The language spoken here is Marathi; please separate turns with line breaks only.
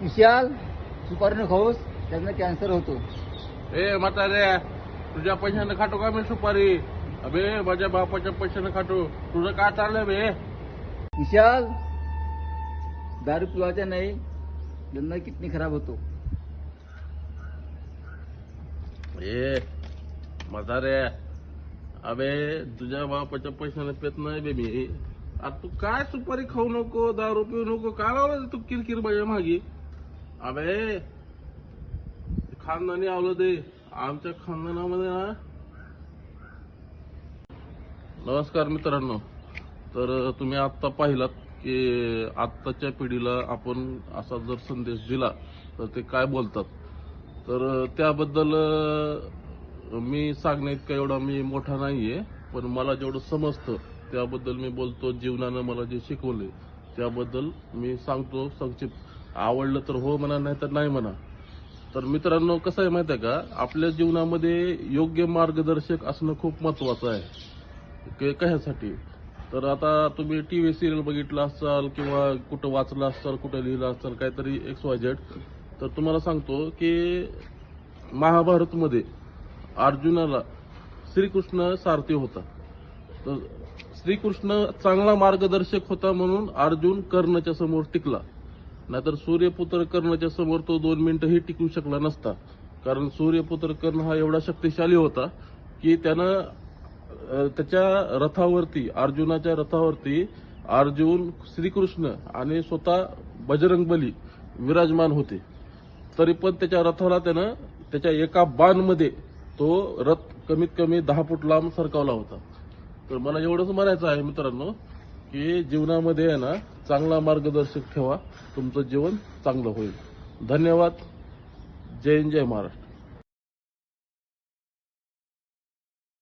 विशाल सुपारी न खाऊस त्यांना कॅन्सर होतो.
ए म्हातारे तुझ्या पैशानं खातो का मी सुपारी? अबे माझ्या बापाच्या पैशानं खातो. तुझं काय चाललंय बे?
विशाल दारू पिवायचा नाही त्यांना किडनी खराब होतो.
ए म्हातारे अबे तुझ्या बापाच्या पैशानं पेत नाही बे मी. आता तू काय सुपारी खाऊ नको दारू पिऊ नको काय लावलं तू किरकिर माझ्या मागे? अबे खानदानी आवलं दे आमच्या खानदानामध्ये ना नमस्कार मित्रांनो. तर तुम्ही आत्ता पाहिलात की आत्ताच्या पिढीला आपण असा जर संदेश दिला तर ते काय बोलतात? तर त्याबद्दल मी सांगण्या इतका एवढा मी मोठा नाहीये पण मला जेवढं समजतं त्याबद्दल मी बोलतो जीवनानं मला जे शिकवले त्याबद्दल मी सांगतो संक्षिप्त. आवडलं तर हो म्हणा नाही तर नाही म्हणा. तर मित्रांनो कसं आहे माहिती आहे का? आपल्या जीवनामध्ये योग्य मार्गदर्शक असणं खूप महत्वाचं आहे. कशासाठी? तर आता तुम्ही टी व्ही सिरियल बघितलं असाल किंवा कुठं वाचलं असाल कुठं लिहिलं असाल काहीतरी एक्स वाय झेड तर तुम्हाला सांगतो की महाभारतमध्ये अर्जुनाला श्रीकृष्ण सारथी होता. तर श्रीकृष्ण चांगला मार्गदर्शक होता म्हणून अर्जुन कर्णच्या समोर टिकला. नाहीतर सूर्यपुत्र कर्णच्या समोर तो दोन मिनिटंही टिकू शकला नसता. कारण सूर्यपुत्र कर्ण हा एवढा शक्तिशाली होता की त्यानं त्याच्या रथावरती अर्जुनाच्या रथावरती अर्जुन श्रीकृष्ण आणि स्वतः बजरंगबली विराजमान होते. तरी पण त्याच्या रथाला त्यानं त्याच्या एका बाणमध्ये तो रथ कमीत कमी दहा फूट लांब सरकावला होता. तर मला एवढंच म्हणायचं आहे मित्रांनो की जीवनामध्ये आहे ना चांगला मार्गदर्शक ठेवा. तुमचं जीवन चांगलं होईल. धन्यवाद. जय हिंद, जय महाराष्ट्र.